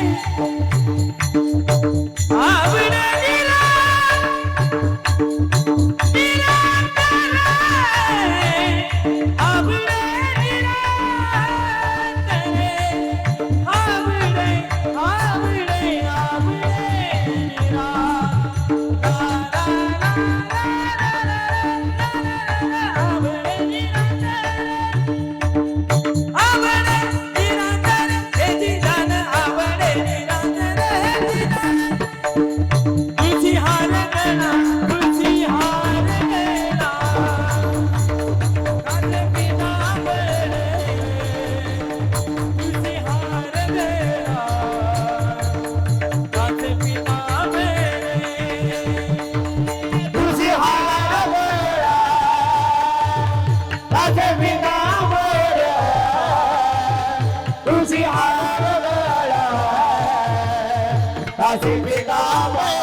Hey! तुझी हार बेळा असे पिता बेळा